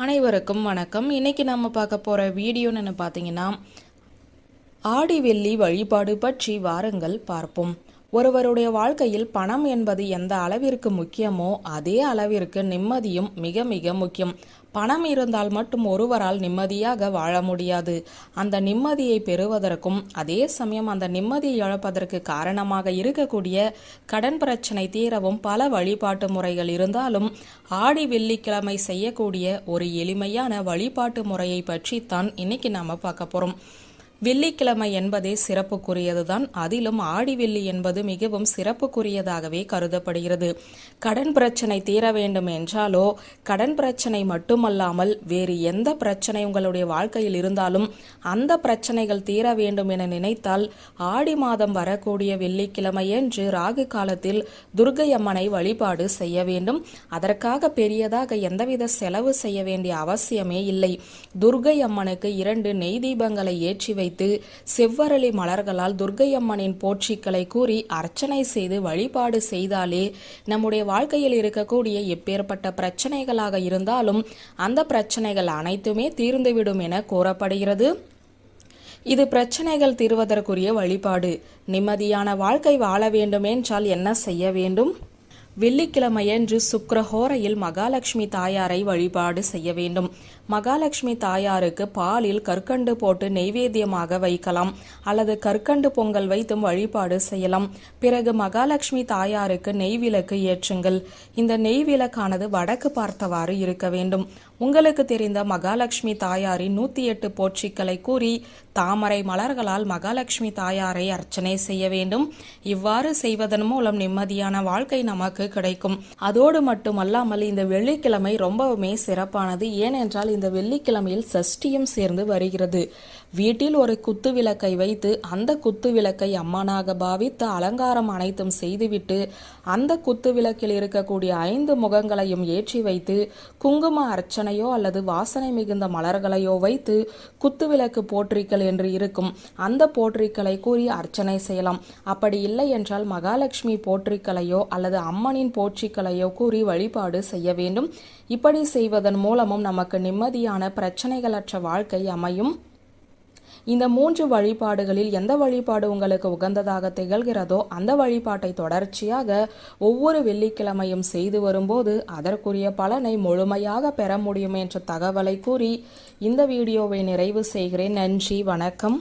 அனைவருக்கும் வணக்கம். இன்னைக்கு நம்ம பார்க்க போகிற வீடியோன்னு பார்த்தீங்கன்னா ஆடி வெள்ளி வழிபாடு பற்றி வாருங்கள் பார்ப்போம். ஒருவருடைய வாழ்க்கையில் பணம் என்பது எந்த அளவிற்கு முக்கியமோ அதே அளவிற்கு நிம்மதியும் மிக மிக முக்கியம். பணம் இருந்தால் மட்டும் ஒருவரால் நிம்மதியாக வாழ முடியாது. அந்த நிம்மதியை பெறுவதற்கும் அதே சமயம் அந்த நிம்மதியை இழப்பதற்கு காரணமாக இருக்கக்கூடிய கடன் பிரச்சனை தீரவும் பல வழிபாட்டு முறைகள் இருந்தாலும் ஆடி வெள்ளிக்கிழமை செய்யக்கூடிய ஒரு எளிமையான வழிபாட்டு முறையை பற்றி தான் இன்னைக்கு நாம பார்க்க போறோம். வெள்ளிக்கிழமை என்பதே சிறப்புக்குரியதுதான். அதிலும் ஆடி வெள்ளி என்பது மிகவும் சிறப்புக்குரியதாகவே கருதப்படுகிறது. கடன் பிரச்சனை தீர வேண்டும் என்றாலோ கடன் பிரச்சனை மட்டுமல்லாமல் வேறு எந்த பிரச்சனை உங்களுடைய வாழ்க்கையில் இருந்தாலும் அந்த பிரச்சனைகள் தீர வேண்டும் என நினைத்தால் ஆடி மாதம் வரக்கூடிய வெள்ளிக்கிழமை என்று ராகு காலத்தில் துர்கை அம்மனை வழிபாடு செய்ய வேண்டும். அதற்காக பெரியதாக எந்தவித செலவு செய்ய வேண்டிய அவசியமே இல்லை. துர்கை அம்மனுக்கு இரண்டு நெய் தீபங்களை ஏற்றி வைத்து செவ்வரளி மலர்களால் துர்க்கையம்மனின் அம்மனின் போற்றிக்களை கூறி அர்ச்சனை செய்து வழிபாடு செய்தாலே நம்முடைய வாழ்க்கையில் இருக்கக்கூடிய எப்பேற்பட்ட பிரச்சனைகளாக இருந்தாலும் அந்த பிரச்சனைகள் அனைத்துமே தீர்ந்துவிடும் என கூறப்படுகிறது. இது பிரச்சனைகள் தீர்வதற்குரிய வழிபாடு. நிம்மதியான வாழ்க்கை வாழ வேண்டுமென்றால் என்ன செய்ய வேண்டும்? வெள்ளிக்கிழமையன்று சுக்கரஹோரையில் மகாலட்சுமி தாயாரை வழிபாடு செய்ய வேண்டும். மகாலட்சுமி தாயாருக்கு பாலில் கற்கண்டு போட்டு நெய்வேத்தியமாக வைக்கலாம். அல்லது கற்கண்டு பொங்கல் வைத்தும் வழிபாடு செய்யலாம். பிறகு மகாலட்சுமி தாயாருக்கு நெய் விளக்கு ஏற்றுங்கள். இந்த நெய் விளக்கானது வடக்கு பார்த்தவாறு இருக்க வேண்டும். உங்களுக்கு தெரிந்த மகாலட்சுமி தாயாரின் நூத்தி எட்டு போற்றிக்களை கூறி தாமரை மலர்களால் மகாலட்சுமி தாயாரை அர்ச்சனை செய்ய வேண்டும். இவ்வாறு செய்வதன் மூலம் நிம்மதியான வாழ்க்கை நமக்கு கிடைக்கும். அதோடு மட்டுமல்லாமல் இந்த வெள்ளிக்கிழமை ரொம்பவுமே சிறப்பானது. ஏனென்றால் இந்த வெள்ளிக்கிழமையில் சஷ்டியும் சேர்ந்து வருகிறது. வீட்டில் ஒரு குத்து விளக்கை வைத்து அந்த குத்து விளக்கை அம்மனாக பாவித்து அலங்காரம் அனைத்தும் செய்துவிட்டு அந்த குத்து விளக்கில் இருக்கக்கூடிய ஐந்து முகங்களையும் ஏற்றி வைத்து குங்கும அர்ச்சனை அர்ச்சனையோ அல்லது வாசனை மிகுந்த மலர்களையோ வைத்து குத்து விளக்கு போற்றிக்கள் என்று இருக்கும். அந்த போற்றிக்களை கூறி அர்ச்சனை செய்யலாம். அப்படி இல்லை என்றால் மகாலட்சுமி போற்றிக்களையோ அல்லது அம்மனின் போற்றிக்களையோ கூறி வழிபாடு செய்ய வேண்டும். இப்படி செய்வதன் மூலமும் நமக்கு நிம்மதியான பிரச்சனைகளற்ற வாழ்க்கை அமையும். இந்த மூன்று வழிபாடுகளில் எந்த வழிபாடு உங்களுக்கு உகந்ததாக திகழ்கிறதோ அந்த வழிபாட்டை தொடர்ச்சியாக ஒவ்வொரு வெள்ளிக்கிழமையும் செய்து வரும்போது அதற்குரிய பலனை முழுமையாக பெற முடியும் என்ற தகவலை கூறி இந்த வீடியோவை நிறைவு செய்கிறேன். நன்றி வணக்கம்.